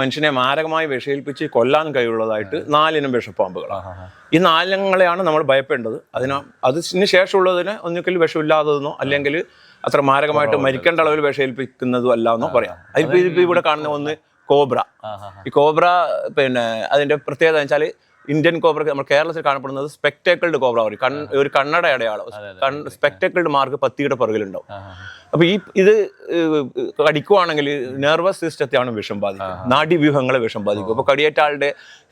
മനുഷ്യനെ മാരകമായി വിഷയിൽപ്പിച്ച് കൊല്ലാൻ കഴിവുള്ളതായിട്ട് നാലിനം വിഷപ്പാമ്പുകളാണ്. ഈ നാലിനങ്ങളെയാണ് നമ്മൾ ഭയപ്പെടേണ്ടത്. അതിന് അതിന് ശേഷമുള്ളതിന് ഒന്നുകിൽ വിഷമില്ലാത്തതെന്നോ അല്ലെങ്കിൽ അത്ര മാരകമായിട്ട് മരിക്കേണ്ട അളവിൽ വിഷയിൽപ്പിക്കുന്നതും അല്ല എന്നോ പറയാം. അതിപ്പോ ഇതിപ്പോ ഇവിടെ കാണുന്ന ഒന്ന് കോബ്ര. ഈ കോബ്ര പിന്നെ അതിന്റെ പ്രത്യേകത വെച്ചാൽ ഇന്ത്യൻ കോബ്ര നമ്മൾ കേരളത്തിൽ കാണപ്പെടുന്നത് സ്പെക്ടേക്കിൾഡ് കോബ്ര പറയും കൺ ഒരു കണ്ണട അടയാളം. സ്പെക്ടേക്കിൾഡ് മാർക്ക് പത്തിയുടെ പുറകിലുണ്ടാവും. അപ്പൊ ഈ ഇത് കടിക്കുവാണെങ്കിൽ നെർവസ് സിസ്റ്റത്തെയാണ് വിഷം ബാധിക്കുക. നാഡീവ്യൂഹങ്ങളെ വിഷം ബാധിക്കും. അപ്പൊ കടിയേറ്റ ആളുടെ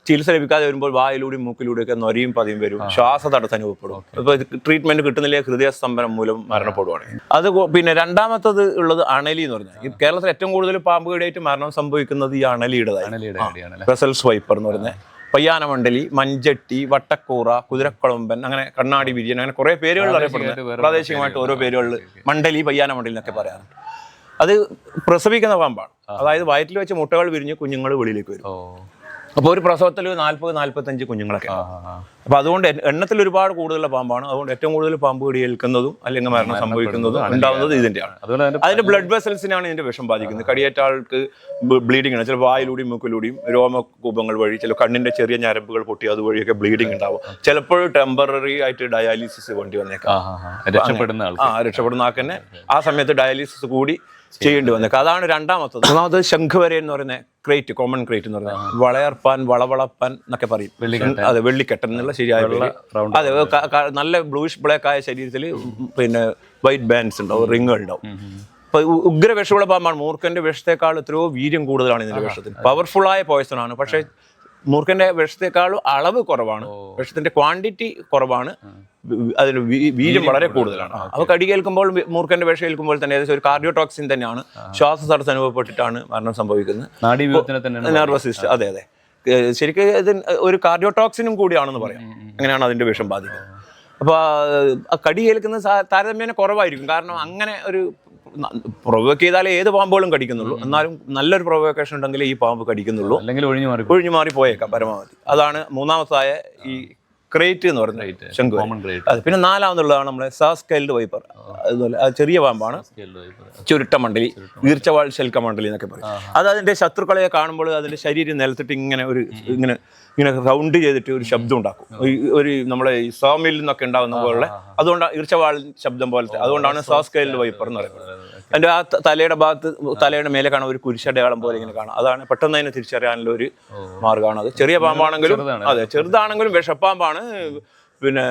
ചികിത്സ ലഭിക്കാതെ വരുമ്പോൾ വായിലൂടെയും മൂക്കിലൂടെയൊക്കെ നൊരയും പതിയും വരും. ശ്വാസതടസ്സം അനുഭവപ്പെടും. അപ്പൊ ട്രീറ്റ്മെന്റ് കിട്ടുന്നില്ല? ഹൃദയ സ്തംഭനം മൂലം മരണപ്പെടുവാണ് അത് പിന്നെ രണ്ടാമത്തത് ഉള്ളത് അണലി എന്ന് പറഞ്ഞാൽ കേരളത്തിൽ ഏറ്റവും കൂടുതൽ പാമ്പ് കടിയായിട്ട് മരണം സംഭവിക്കുന്നത് ഈ അണലിയുടെ സ്വൈപ്പർ ബ്രസൽസ് വൈപ്പർ എന്ന് പറയുന്നത് പയ്യാനമണ്ഡലി മഞ്ചട്ടി വട്ടക്കൂറ കുതിരക്കുളമ്പൻ അങ്ങനെ കണ്ണാടി വിരിയൻ അങ്ങനെ കുറേ പേരുകൾ അറിയപ്പെടുന്നത്. പ്രാദേശികമായിട്ട് ഓരോ പേരുകളിൽ മണ്ഡലി പയ്യാനമണ്ഡലി എന്നൊക്കെ പറയാറുണ്ട്. അത് പ്രസവിക്കുന്ന പാമ്പാണ്. അതായത് വയറ്റിൽ വെച്ച് മുട്ടകൾ വിരിഞ്ഞ് കുഞ്ഞുങ്ങൾ വെളിയിലേക്ക് വരും. അപ്പോൾ ഒരു പ്രസവത്തിൽ നാൽപ്പത് നാൽപ്പത്തഞ്ച് കുഞ്ഞുങ്ങളൊക്കെ. അപ്പോൾ അതുകൊണ്ട് എണ്ണത്തിൽ ഒരുപാട് കൂടുതലുള്ള പാമ്പാണ്. അതുകൊണ്ട് ഏറ്റവും കൂടുതൽ പാമ്പ് കടിയേൽക്കുന്നതും അല്ലെങ്കിൽ മരണം സംഭവിക്കുന്നതും അതുകൊണ്ട് തന്നെ അതിന്റെ ബ്ലഡ് വെസൽസിനാണ് ഇതിന്റെ വിഷം ബാധിക്കുന്നത്. കടിയേറ്റ ആൾക്ക് ബ്ലീഡിംഗ് ആണ്. ചില വായിലൂടെയും മൂക്കിലൂടെയും രോമകൂപങ്ങൾ വഴി ചില കണ്ണിന്റെ ചെറിയ ഞരമ്പുകൾ പൊട്ടി അതുവഴിയൊക്കെ ബ്ലീഡിംഗ് ഉണ്ടാവും. ചിലപ്പോൾ ടെമ്പററി ആയിട്ട് ഡയാലിസിസ് വേണ്ടി വന്നേക്കാം. രക്ഷപ്പെടുന്ന ആ രക്ഷപ്പെടുന്ന ആൾക്കന്നെ ആ സമയത്ത് ഡയാലിസിസ് കൂടി ചെയ്യേണ്ടി വന്നേക്കാം. അതാണ് രണ്ടാമത്തത്. ഒന്നാമത് ശംഖുവരെ എന്ന് പറയുന്ന ക്രേറ്റ് കോമൺ ക്രേറ്റ് എന്ന് പറഞ്ഞാൽ വളയർപ്പാൻ വളവളപ്പാൻ എന്നൊക്കെ പറയും. അതെ വെള്ളിക്കെട്ടൻ എന്നുള്ള ശരിയായ അതെ നല്ല ബ്ലൂഷ് ബ്ലാക്ക് ആയ ശരീരത്തിൽ പിന്നെ വൈറ്റ് ബാൻഡ്സ് ഉണ്ടാവും റിങ്ങുകൾ ഉണ്ടാവും. അപ്പൊ ഉഗ്ര വിഷമുള്ള പാമ്പാണ് മൂർഖന്റെ വിഷത്തെക്കാൾ എത്രയോ വീര്യം കൂടുതലാണ് ഇതിന്റെ വിഷത്തിൽ പവർഫുൾ ആയ പോയ്സൺ ആണ്. പക്ഷേ മൂർഖന്റെ വിഷത്തെക്കാളും അളവ് കുറവാണ്. വിഷത്തിന്റെ ക്വാണ്ടിറ്റി കുറവാണ്. അതിന് വീര്യം വളരെ കൂടുതലാണ്. അപ്പൊ കടി കേൾക്കുമ്പോൾ മൂർഖന്റെ വിഷം ഏൽക്കുമ്പോൾ തന്നെ ഏകദേശം ഒരു കാർഡിയോടോക്സിൻ തന്നെയാണ്. ശ്വാസ തടസ്സം അനുഭവപ്പെട്ടിട്ടാണ് മരണം സംഭവിക്കുന്നത്. നെർവസ് സിസ്റ്റം അതെ അതെ. ശരിക്കും ഇത് ഒരു കാർഡിയോടോക്സിനും കൂടിയാണെന്ന് പറയാം. അങ്ങനെയാണ് അതിന്റെ വിഷം ബാധിക്കുന്നത്. അപ്പോൾ കടി കേൾക്കുന്ന താരതമ്യേന കുറവായിരിക്കും. കാരണം അങ്ങനെ ഒരു പ്രൊവോക്ക് ചെയ്താലേ ഏത് പാമ്പുകളും കടിക്കുന്നുള്ളൂ. എന്നാലും നല്ലൊരു പ്രൊവോക്കേഷൻ ഉണ്ടെങ്കിൽ ഈ പാമ്പ് കടിക്കുന്നുള്ളൂ. അല്ലെങ്കിൽ ഒഴിഞ്ഞു മാറി ഒഴിഞ്ഞു മാറി പോയേക്കാം പരമാവധി. അതാണ് മൂന്നാമത്തായ ഈ ക്രേറ്റ് എന്ന് പറയുന്നത് ശംഖു അത് പിന്നെ നാലാമതുള്ളതാണ് നമ്മളെ സാസ്കൈൽഡ് വൈപ്പർ അതുപോലെ അത് ചെറിയ പാമ്പാണ്. ചുരുട്ട മണ്ഡലി ഈർച്ചവാൾ ശൽക്ക മണ്ഡലി എന്നൊക്കെ പറയും. അത് അതിന്റെ ശത്രുക്കളെ കാണുമ്പോൾ അതിന്റെ ശരീരം നിലത്തിട്ട് ഇങ്ങനെ ഒരു ഇങ്ങനെ ഇങ്ങനെ റൗണ്ട് ചെയ്തിട്ട് ഒരു ശബ്ദം ഉണ്ടാക്കും. ഒരു നമ്മളെ ഈ സോമിൽ നിന്നൊക്കെ ഉണ്ടാകുന്ന പോലുള്ള അതുകൊണ്ടാണ് ഈർച്ചവാൾ ശബ്ദം പോലത്തെ അതുകൊണ്ടാണ് സാസ്കൈൽഡ് വൈപ്പർ എന്ന് പറയുന്നത്. അതിന്റെ ആ തലയുടെ ഭാഗത്ത് തലയുടെ മേലെ കാണാൻ ഒരു കുരിശടയാളം പോലെ ഇങ്ങനെ കാണാം. അതാണ് പെട്ടെന്ന് അതിനെ തിരിച്ചറിയാനുള്ള ഒരു മാർഗമാണ് അത്. ചെറിയ പാമ്പാണെങ്കിലും. അതെ ചെറുതാണെങ്കിലും വിഷപ്പാമ്പാണ് പിന്നെ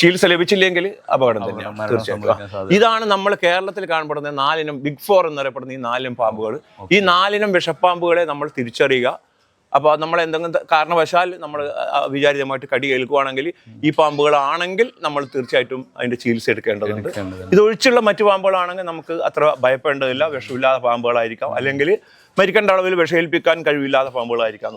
ചികിത്സ ലഭിച്ചില്ലെങ്കിൽ അപകടം തന്നെയാണ്. തീർച്ചയായിട്ടും. ഇതാണ് നമ്മൾ കേരളത്തിൽ കാണപ്പെടുന്ന നാലിനം ബിഗ് ഫോർ എന്നറിയപ്പെടുന്ന ഈ നാലിനം പാമ്പുകൾ. ഈ നാലിനം വിഷപ്പാമ്പുകളെ നമ്മൾ തിരിച്ചറിയുക. അപ്പോൾ നമ്മൾ എന്തെങ്കിലും കാരണവശാൽ നമ്മൾ വിചാരിതമായിട്ട് കടി കേൾക്കുവാണെങ്കിൽ ഈ പാമ്പുകളാണെങ്കിൽ നമ്മൾ തീർച്ചയായിട്ടും അതിന്റെ ചികിത്സ എടുക്കേണ്ടതുണ്ട്. ഇത് ഇതൊഴിച്ചുള്ള മറ്റു പാമ്പുകളാണെങ്കിൽ നമുക്ക് അത്ര ഭയപ്പെടേണ്ടതില്ല. വിഷമില്ലാത്ത പാമ്പുകളായിരിക്കാം. അല്ലെങ്കിൽ മരിക്കേണ്ട അളവിൽ വിഷയേൽപ്പിക്കാൻ കഴിവില്ലാത്ത പാമ്പുകളായിരിക്കാം.